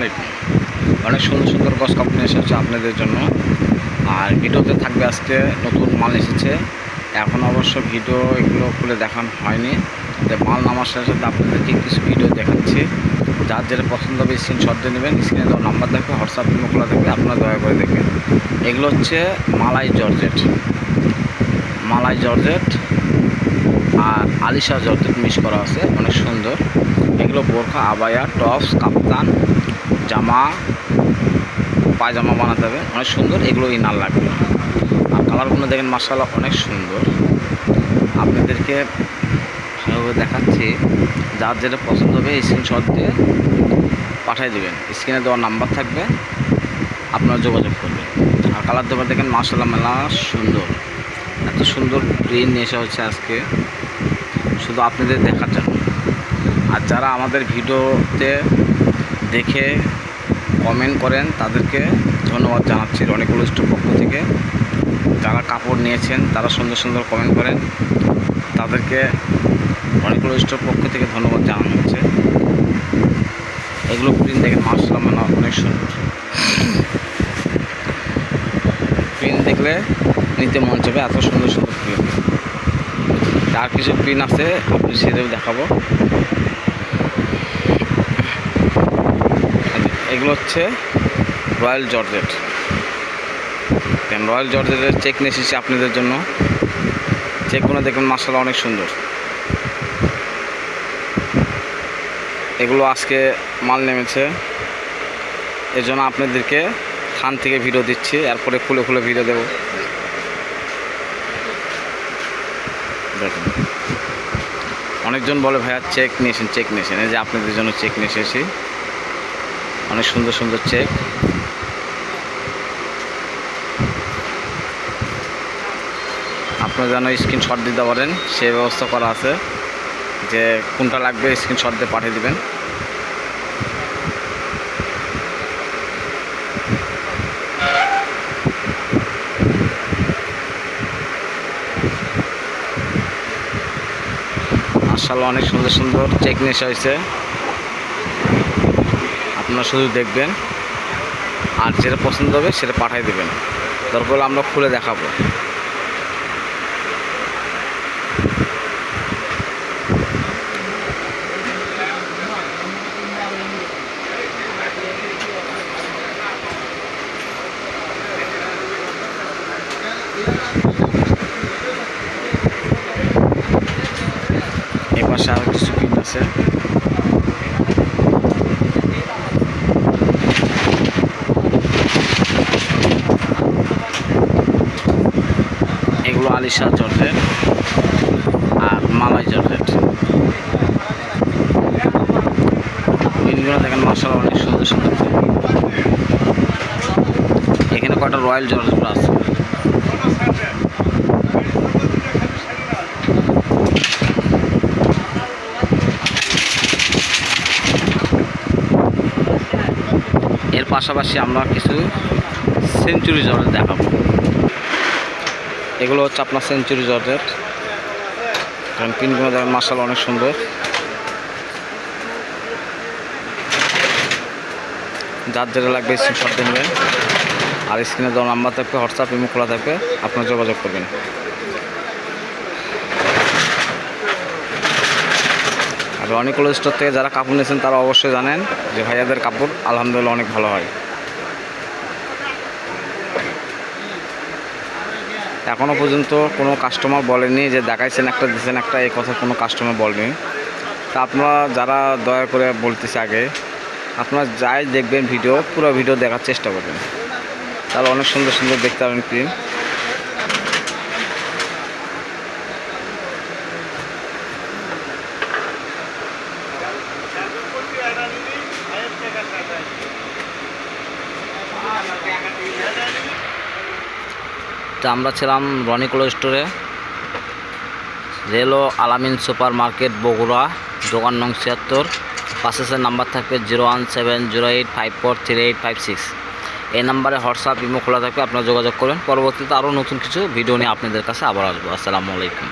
আলাইকুম অনেক সুন্দর সুন্দর গছ কাপড় এসেছে আপনাদের জন্য। আর ভিডিওতে থাকবে আজকে নতুন মাল এসেছে। এখন অবশ্য ভিডিও এগুলো খুলে দেখানো হয়নি। মাল নামার সাথে সাথে আপনাদেরকে কিছু ভিডিও দেখাচ্ছি। যার যেটা পছন্দ হবে স্ক্রিনশট দিয়ে নেবেন। স্ক্রিনে দেওয়ার নাম্বার থাকবে হোয়াটসঅ্যাপ ইমো খোলা থাকবে, আপনারা দয়া করে দেখবেন। এগুলো হচ্ছে মালাই জর্জেট। মালাই জর্জেট আর আলিশা জর্জেট মিস করা আছে, অনেক সুন্দর। এগুলো বোরখা, আবায়া, টপস, কাপ্তান জামা, পায়জামা বানাতে হবে। অনেক সুন্দর এগুলো ইনার লাগবে। আর কালারগুলো দেখেন মাসাল্লাহ অনেক সুন্দর। আপনাদেরকে ভালোভাবে দেখাচ্ছি। যার যেটা পছন্দ হবে স্ক্রিনশট দিয়ে পাঠিয়ে দেবেন। স্ক্রিনে দেওয়ার নাম্বার থাকবে, আপনারা যোগাযোগ করবেন। আর কালার দেবার দেখেন মাসাল্লাহ মেলা সুন্দর। এত সুন্দর প্রিন্ট নিয়ে এসে হচ্ছে আজকে। শুধু আপনাদের দেখার জন্য। আর যারা আমাদের ভিডিওতে দেখে কমেন্ট করেন, তাদেরকে ধন্যবাদ জানাচ্ছি অনেকগুলো স্টোর পক্ষ থেকে। যারা কাপড় নিয়েছেন, তারা সুন্দর সুন্দর কমেন্ট করেন। তাদেরকে অনেকগুলো স্টোর পক্ষ থেকে ধন্যবাদ জানানো হচ্ছে। এগুলো প্রিন্ট দেখে মাসলাম মানে অনেক সুন্দর। প্রিন্ট দেখলে নিতে মন চাবে এত সুন্দর সুন্দর প্রিন্ট আর কিছু প্রিন্ট আছে আপনি সেটাও দেখাবো। এগুলো হচ্ছে রয়্যাল জর্জেট। দেখেন, রয়্যাল জর্জেটের চেক নিয়ে আপনাদের জন্য। চেকগুলো দেখবেন মাসালা অনেক সুন্দর। এগুলো আজকে মাল নেমেছে। এর জন্য আপনাদেরকে খান থেকে ভিডিও দিচ্ছি, এরপরে খুলে খুলে ভিডিও দেবো। অনেকজন বলে, ভাইয়া চেক নিয়েছেন চেক নিয়েছেন। এই যে আপনাদের জন্য চেক নিয়ে এসেছি। অনেক সুন্দর সুন্দর চেক। আপনারা যেন স্ক্রিনশট দিতে পারেন, সে ব্যবস্থা করা আছে যে কোনটা লাগবে স্ক্রিনশট দিয়ে পাঠিয়ে দিবেন। মার্শাল অনেক সুন্দর সুন্দর চেক নেশা হয়েছে। আপনারা শুধু দেখবেন আর যেটা পছন্দ হবে সেটা পাঠিয়ে দেবেন। হলে আমরা খুলে দেখাবো। পাশে আরও কিছু প্রিন্ট আছে। আলিশা জর্জেট আর মালাই জর্জেট প্রিন্টগুলো দেখেন মশলা অনেক সুন্দর সুন্দর। এখানে কয়টা রয়্যাল জর্জেট আছে? এর পাশাপাশি আমরা কিছু সেঞ্চুরি জর্জেট দেখাবো। এগুলো হচ্ছে আপনার সেঞ্চুরি জর্জের কারণ পিনগুলো দেখেন মার্শাল অনেক সুন্দর। যার যেটা লাগবে স্ক্রিনশট নেবেন। আর স্ক্রিনে দেওয়া নাম্বার থাকবে হোয়াটসঅ্যাপ ইমো খোলা থাকবে। আপনার যোগাযোগ করবেন। আর অনেকগুলো স্টোর থেকে যারা কাপড় নিয়েছেন, তারা অবশ্যই জানেন যে ভাইয়াদের কাপড় আলহামদুলিল্লাহ অনেক ভালো হয়। এখনও পর্যন্ত কোনো কাস্টমার বলেনি যে দেখাইছেন একটা দিয়েছেন একটা, এই কথা কোনো কাস্টমার বলেনি। তা আপনারা যারা দয়া করে বলতেছে আগে, আপনারা যাই দেখবেন ভিডিও পুরো ভিডিও দেখার চেষ্টা করবেন। তাহলে অনেক সুন্দর সুন্দর দেখতে পাবেন প্রিন্ট তো আমরা ছিলাম রনিকুলো স্টোরে। রেলো আলামিন সুপার মার্কেট বগুড়া, দোকান নং ছিয়াত্তর। পাশেসের নাম্বার থাকবে zero one seven zero eight five four three eight five six. এই নাম্বারে হোয়াটসঅ্যাপ, ইমো খোলা থাকবে, আপনারা যোগাযোগ করবেন পরবর্তীতে আরও নতুন কিছু ভিডিও নিয়ে আপনাদের কাছে আবার আসব। আসসালামু আলাইকুম।